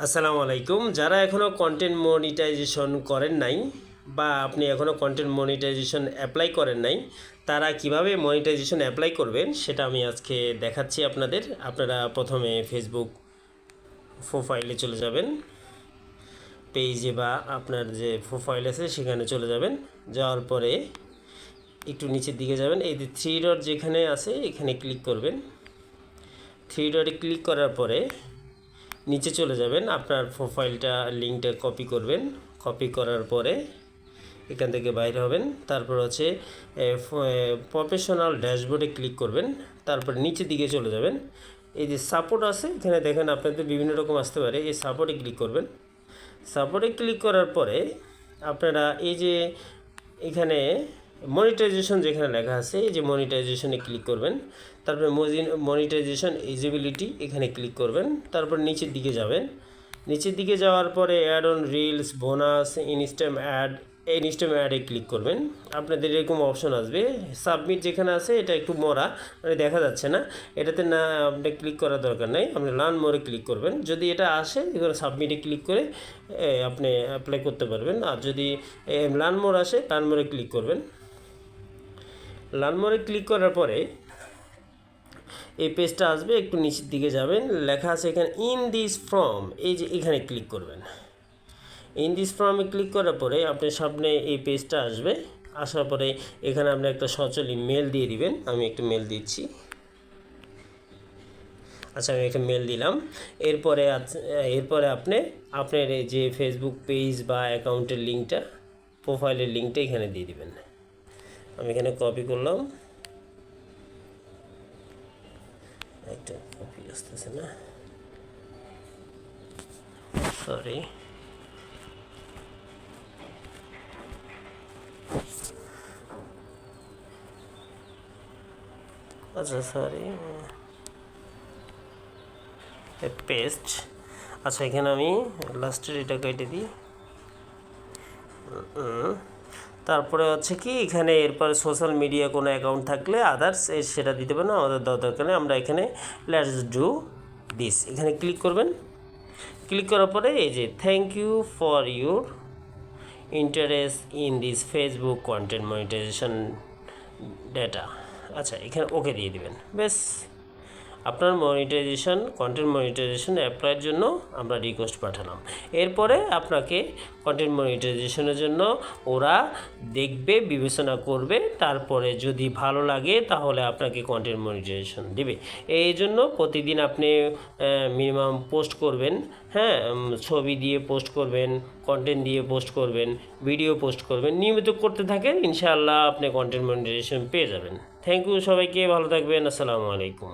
আসসালামু আলাইকুম। যারা এখনও কন্টেন্ট মনিটাইজেশন করেন নাই বা আপনি এখনও কন্টেন্ট মনিটাইজেশন অ্যাপ্লাই করেন নাই, তারা কীভাবে মনিটাইজেশন অ্যাপ্লাই করবেন সেটা আমি আজকে দেখাচ্ছি আপনাদের। আপনারা প্রথমে ফেসবুক প্রোফাইলে চলে যাবেন। পেজে বা আপনার যে প্রোফাইল আছে সেখানে চলে যাবেন। যাওয়ার পরে একটু নিচের দিকে যাবেন। এই যে থ্রি ডট যেখানে আছে, এখানে ক্লিক করবেন। থ্রি ডটে ক্লিক করার পরে নিচে চলে যাবেন, আপনার প্রোফাইলটা লিঙ্কটা কপি করবেন। কপি করার পরে এখান থেকে বাইরে হবেন, তারপর হচ্ছে প্রফেশনাল ড্যাশবোর্ডে ক্লিক করবেন, তারপর নিচের দিকে চলে যাবেন। এই যে সাপোর্ট আছে, এখানে দেখেন আপনাদের বিভিন্ন রকম আসতে পারে, এই সাপোর্টে ক্লিক করবেন। সাপোর্টে ক্লিক করার পরে আপনারা এই যে এখানে মনিটাইজেশন যেখানে লেখা আছে, এই যে মনিটাইজেশনে ক্লিক করবেন, তারপরে মনিটাইজেশন এজিবিলিটি এখানে ক্লিক করবেন, তারপর নিচের দিকে যাবেন, নিচের দিকে যাওয়ার পরে add on reels bonus instream ad এই ইনস্টাম অ্যাডে ক্লিক করবেন, আপনাদের এরকম অপশন আসবে সাবমিট যেখানে আছে, এটা একটু মরা মানে দেখা যাচ্ছে না, এটাতে না, আপনি ক্লিক করার দরকার নেই, আপনি লার্ন মোরে ক্লিক করবেন, যদি এটা আসে এখানে সাবমিটে ক্লিক করে আপনি অ্যাপ্লাই করতে পারবেন, আর যদি লার্ন মোর আসে লার্ন মোরে ক্লিক করবেন। লার্ন মোরে ক্লিক করার পরে এই পেজটা আসবে, একটু নিচের দিকে যাবেন। লেখা আছে এখানে ইন দিস ফর্ম এই যে এখানে ক্লিক করবেন। ইন দিস ফর্মে ক্লিক করার পরে আপনার সামনে এই পেজটা আসবে। আসার পরে এখানে আপনি একটা সচলি মেল দিয়ে দিবেন। আমি একটা মেল দিচ্ছি। আচ্ছা আমি একটা মেল দিলাম। এরপরে আছ- এরপরে আপনি, আপনার যে ফেসবুক পেজ বা অ্যাকাউন্টের লিঙ্কটা প্রোফাইলের লিঙ্কটা এখানে দিয়ে দিবেন। আমি এখানে কপি করলাম। একটা কপি আসতেছে না। সরি আচ্ছা সরি পেস্ট আচ্ছা এখানে আমি লাস্টের এটা কেটে দিই। তারপরে হচ্ছে কি, এখানে এরপরে সোশ্যাল মিডিয়া কোনো অ্যাকাউন্ট থাকলে আদার্স সেটা দিতে পারেন, আমাদের দরকার নেই, আমরা এখানে লেটস ডু দিস এখানে ক্লিক করবেন। ক্লিক করার পরে এই যে thank you for your interest in this Facebook content monetisation data আচ্ছা এখানে ওকে দিয়ে দিবেন, বেশ। আপনার মনিটাইজেশন কন্টেন্ট মনিটাইজেশান অ্যাপ্লাইয়ের জন্য আমরা রিকোয়েস্ট পাঠালাম। এরপরে আপনাকে কন্টেন্ট মনিটাইজেশনের জন্য ওরা দেখবে, বিবেচনা করবে, তারপরে যদি ভালো লাগে তাহলে আপনাকে কন্টেন্ট মনিটাইজেশন দেবে। এই জন্য প্রতিদিন আপনি মিনিমাম পোস্ট করবেন হ্যাঁ ছবি দিয়ে পোস্ট করবেন কন্টেন্ট দিয়ে পোস্ট করবেন ভিডিও পোস্ট করবেন, নিয়মিত করতে থাকেন, ইনশাআল্লাহ আপনি কন্টেন্ট মনিটাইজেশন পেয়ে যাবেন। থ্যাংক ইউ সবাইকে, ভালো থাকবেন, আসসালামু আলাইকুম।